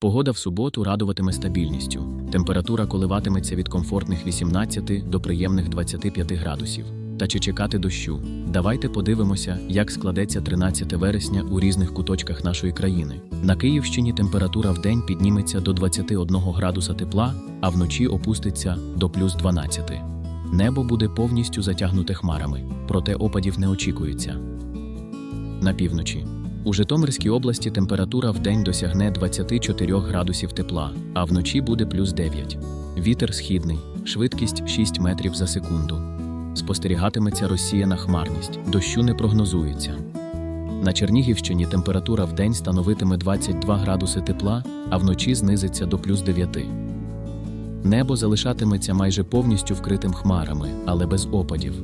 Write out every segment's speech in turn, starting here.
Погода в суботу радуватиме стабільністю. Температура коливатиметься від комфортних 18 до приємних 25 градусів. Та чи чекати дощу? Давайте подивимося, як складеться 13 вересня у різних куточках нашої країни. На Київщині температура в день підніметься до 21 градуса тепла, а вночі опуститься до плюс 12. Небо буде повністю затягнуте хмарами, проте опадів не очікується. На півночі. У Житомирській області температура в день досягне 24 градусів тепла, а вночі буде плюс 9. Вітер східний, швидкість 6 метрів за секунду. Спостерігатиметься розсіяна хмарність, дощу не прогнозується. На Чернігівщині температура в день становитиме 22 градуси тепла, а вночі знизиться до плюс 9. Небо залишатиметься майже повністю вкритим хмарами, але без опадів.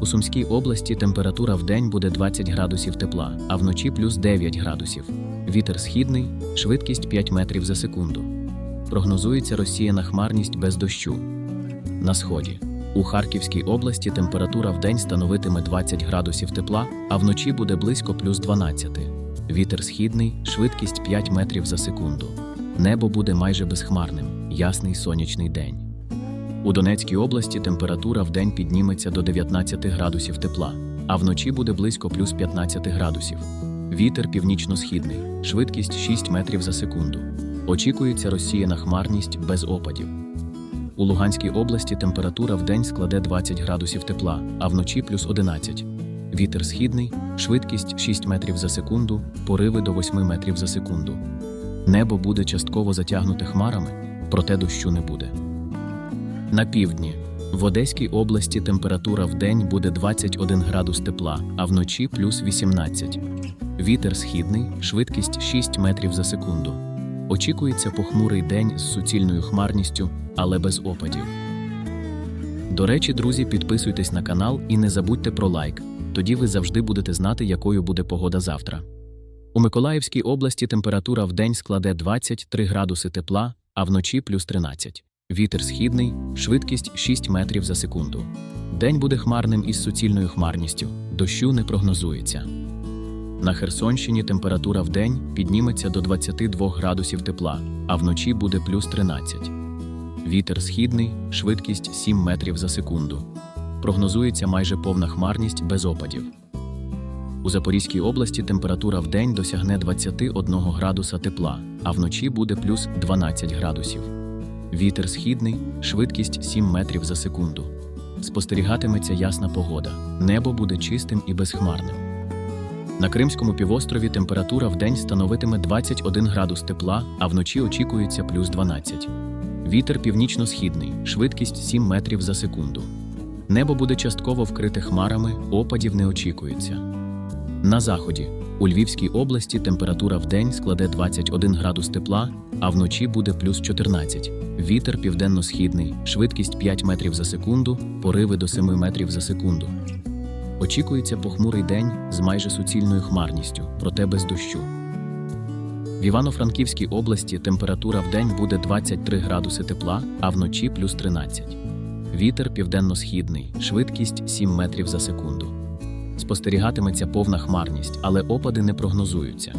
У Сумській області температура в день буде 20 градусів тепла, а вночі плюс 9 градусів. Вітер східний, швидкість 5 метрів за секунду. Прогнозується розсіяна хмарність без дощу. На сході. У Харківській області температура в день становитиме 20 градусів тепла, а вночі буде близько плюс 12. Вітер східний, швидкість 5 метрів за секунду. Небо буде майже безхмарним, ясний сонячний день. У Донецькій області температура в день підніметься до 19 градусів тепла, а вночі буде близько плюс 15 градусів. Вітер північно-східний, швидкість 6 метрів за секунду. Очікується розсіяна хмарність без опадів. У Луганській області температура в день складе 20 градусів тепла, а вночі плюс 11. Вітер східний, швидкість 6 метрів за секунду, пориви до 8 метрів за секунду. Небо буде частково затягнуте хмарами, проте дощу не буде. На півдні. В Одеській області температура в день буде 21 градус тепла, а вночі плюс 18. Вітер східний, швидкість 6 метрів за секунду. Очікується похмурий день з суцільною хмарністю, але без опадів. До речі, друзі, підписуйтесь на канал і не забудьте про лайк. Тоді ви завжди будете знати, якою буде погода завтра. У Миколаївській області температура в день складе 23 градуси тепла, а вночі плюс 13. Вітер східний, швидкість 6 метрів за секунду. День буде хмарним із суцільною хмарністю, дощу не прогнозується. На Херсонщині температура в день підніметься до 22 градусів тепла, а вночі буде плюс 13. Вітер східний, швидкість 7 метрів за секунду. Прогнозується майже повна хмарність без опадів. У Запорізькій області температура в день досягне 21 градуса тепла, а вночі буде плюс 12 градусів. Вітер східний, швидкість 7 метрів за секунду. Спостерігатиметься ясна погода. Небо буде чистим і безхмарним. На Кримському півострові температура в день становитиме 21 градус тепла, а вночі очікується плюс 12. Вітер північно-східний, швидкість 7 метрів за секунду. Небо буде частково вкрите хмарами, опадів не очікується. На заході. У Львівській області температура в день складе 21 градус тепла, а вночі буде плюс 14. Вітер південно-східний, швидкість 5 метрів за секунду, пориви до 7 метрів за секунду. Очікується похмурий день з майже суцільною хмарністю, проте без дощу. В Івано-Франківській області температура в день буде 23 градуси тепла, а вночі плюс 13. Вітер південно-східний, швидкість 7 метрів за секунду. Спостерігатиметься повна хмарність, але опади не прогнозуються.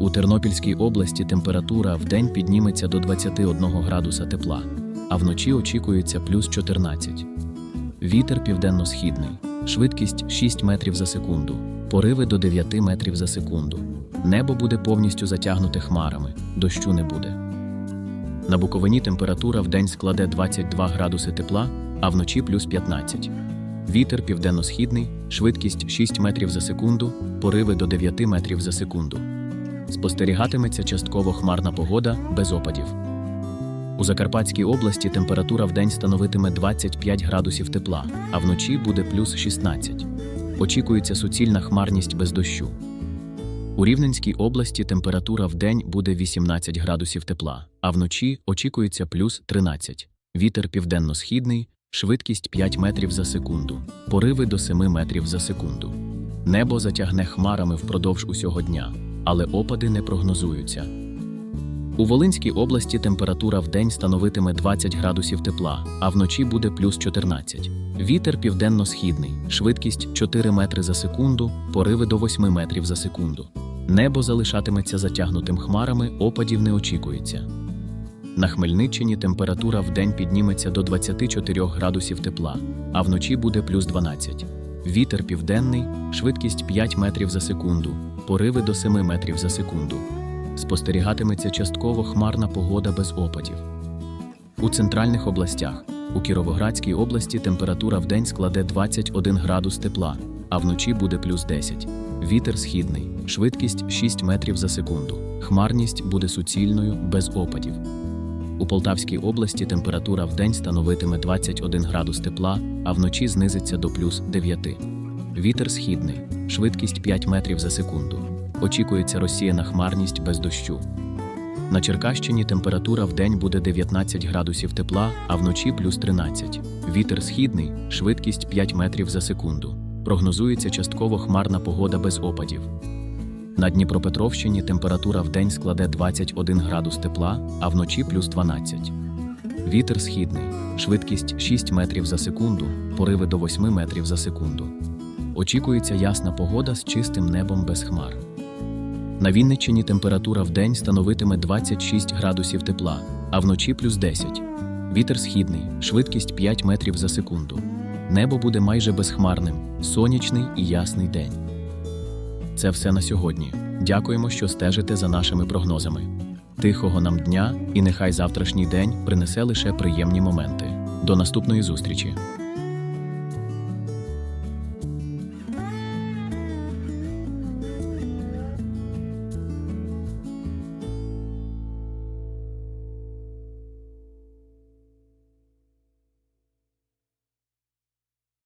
У Тернопільській області температура в день підніметься до 21 градуса тепла, а вночі очікується плюс 14. Вітер південно-східний, швидкість 6 метрів за секунду, пориви до 9 метрів за секунду. Небо буде повністю затягнуте хмарами, дощу не буде. На Буковині температура в день складе 22 градуси тепла, а вночі плюс 15. Вітер південно-східний, швидкість 6 метрів за секунду, пориви до 9 метрів за секунду. Спостерігатиметься частково хмарна погода без опадів. У Закарпатській області температура в день становитиме 25 градусів тепла, а вночі буде плюс 16. Очікується суцільна хмарність без дощу. У Рівненській області температура в день буде 18 градусів тепла, а вночі очікується плюс 13. Вітер південно-східний, швидкість 5 метрів за секунду, пориви до 7 метрів за секунду. Небо затягне хмарами впродовж усього дня, але опади не прогнозуються. У Волинській області температура в день становитиме 20 градусів тепла, а вночі буде плюс 14. Вітер південно-східний, швидкість 4 метри за секунду, пориви до 8 метрів за секунду. Небо залишатиметься затягнутим хмарами, опадів не очікується. На Хмельниччині температура вдень підніметься до 24 градусів тепла, а вночі буде плюс 12. Вітер південний, швидкість 5 метрів за секунду, пориви до 7 метрів за секунду. Спостерігатиметься частково хмарна погода без опадів. У центральних областях у Кіровоградській області температура вдень складе 21 градус тепла, а вночі буде плюс 10. Вітер східний, швидкість 6 метрів за секунду. Хмарність буде суцільною без опадів. У Полтавській області температура вдень становитиме 21 градус тепла, а вночі знизиться до плюс 9. Вітер східний, швидкість 5 метрів за секунду. Очікується розсіяна хмарність без дощу. На Черкащині температура вдень буде 19 градусів тепла, а вночі плюс 13. Вітер східний, швидкість 5 метрів за секунду. Прогнозується частково хмарна погода без опадів. На Дніпропетровщині температура вдень складе 21 градус тепла, а вночі плюс 12. Вітер східний, швидкість 6 метрів за секунду, пориви до 8 метрів за секунду. Очікується ясна погода з чистим небом без хмар. На Вінниччині температура вдень становитиме 26 градусів тепла, а вночі плюс 10. Вітер східний, швидкість 5 метрів за секунду. Небо буде майже безхмарним, сонячний і ясний день. Це все на сьогодні. Дякуємо, що стежите за нашими прогнозами. Тихого нам дня, і нехай завтрашній день принесе лише приємні моменти. До наступної зустрічі!